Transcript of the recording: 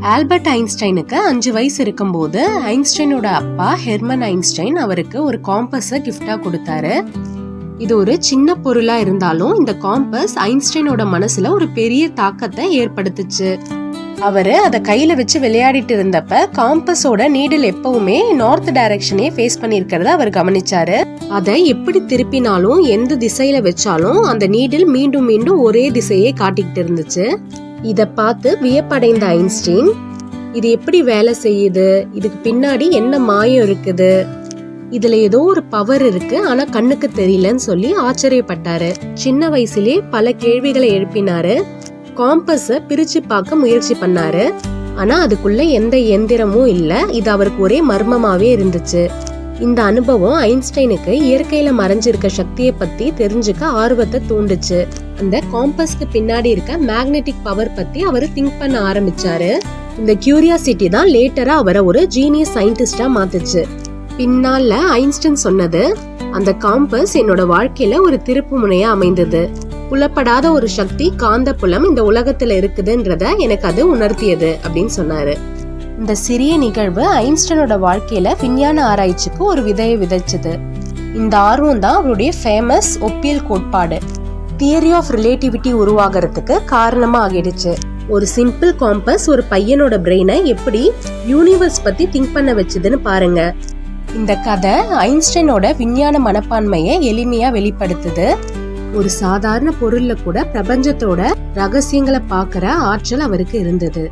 Albert ஐன்ஸ்டைனுக்கு அஞ்சு வயசு இருக்கும்போது ஐன்ஸ்டைனோட அப்பா ஹெர்மன் ஐன்ஸ்டைன் அவருக்கு ஒரு காம்பஸை கிஃப்டா கொடுத்தாரு. இது ஒரு சின்ன பொருளா இருந்தாலும் இந்த காம்பஸ் ஐன்ஸ்டைனோட மனசுல ஒரு பெரிய தாக்கத்தை ஏற்படுத்துச்சு. அவரு அதை கையில வச்சு விளையாடிட்டு இருந்தப்ப காம்பஸோட நீடில் எப்பவுமே நார்த் டைரக்ஷனே ஃபேஸ் பண்ணியிருக்கிறத அவர் கவனிச்சாரு. அதை எப்படி திருப்பினாலும் எந்த திசையில வச்சாலும் அந்த நீடில் மீண்டும் மீண்டும் ஒரே திசையே காட்டிக்கிட்டு இருந்துச்சு. இத பார்த்து வியப்படைந்த ஐன்ஸ்டீன் இது எப்படி வேலை செய்யுது? இதுக்கு பின்னாடி என்ன மாயம் இருக்குது? இதுல ஏதோ ஒரு பவர் இருக்கு ஆனா கண்ணுக்கு தெரியலன்னு சொல்லி ஆச்சரியப்பட்டாரு. சின்ன வயசுலயே பல கேள்விகளை எழுப்பினாரு. காம்பஸ பிரிச்சு பார்க்க முயற்சி பண்ணாரு. ஆனா அதுக்குள்ள எந்த எந்திரமும் இல்ல. இது அவருக்கு ஒரே மர்மமாவே இருந்துச்சு. இந்த அனுபவம் ஐன்ஸ்டைனுக்கு இயற்கையில மறைஞ்சிருக்க சக்தியை பத்தி தெரிஞ்சுக்க ஆர்வத்தை தூண்டுச்சு. அந்த காம்பஸ்க்கு பின்னாடி இருக்க மேக்னெட்டிக் பவர் பத்தி அவர் திங்க் பண்ண ஆரம்பிச்சாரு. இந்த கியூரியாசிட்டி தான் லேட்டரா அவரை ஒரு ஜீனியஸ் சயின்டிஸ்டா மாத்துச்சு. பின்னால ஐன்ஸ்டைன் சொன்னது அந்த காம்பஸ் என்னோட வாழ்க்கையில ஒரு திருப்பு முனையா அமைந்தது. புலப்படாத ஒரு சக்தி காந்த புலம் இந்த உலகத்துல இருக்குதுன்றத எனக்கு அது உணர்த்தியது அப்படின்னு சொன்னாரு. இந்த சிறிய நிகழ்வு ஐன்ஸ்டனோட வாழ்க்கையில விஞ்ஞான ஆராய்ச்சிக்கு ஒரு விதையை விதைச்சது. இந்த ஆர்வம் தான் அவருடைய ஃபேமஸ் ஒப்பியல் கோட்பாடு. தியரி ஆஃப் ரிலேட்டிவிட்டி உருவாகிறதுக்கு காரணமா ஆகிடுச்சு. ஒரு சிம்பிள் காம்பஸ் ஒரு பையனோட பிரெயினை எப்படி யூனிவர்ஸ் பத்தி திங்க் பண்ண வச்சதுன்னு பாருங்க. இந்த கதை ஐன்ஸ்டைனோட விஞ்ஞான மனப்பான்மையை எளிமையா வெளிப்படுத்துது. ஒரு சாதாரண பொருள்ல கூட பிரபஞ்சத்தோட ரகசியங்களை பாக்குற ஆற்றல் அவருக்கு இருந்தது.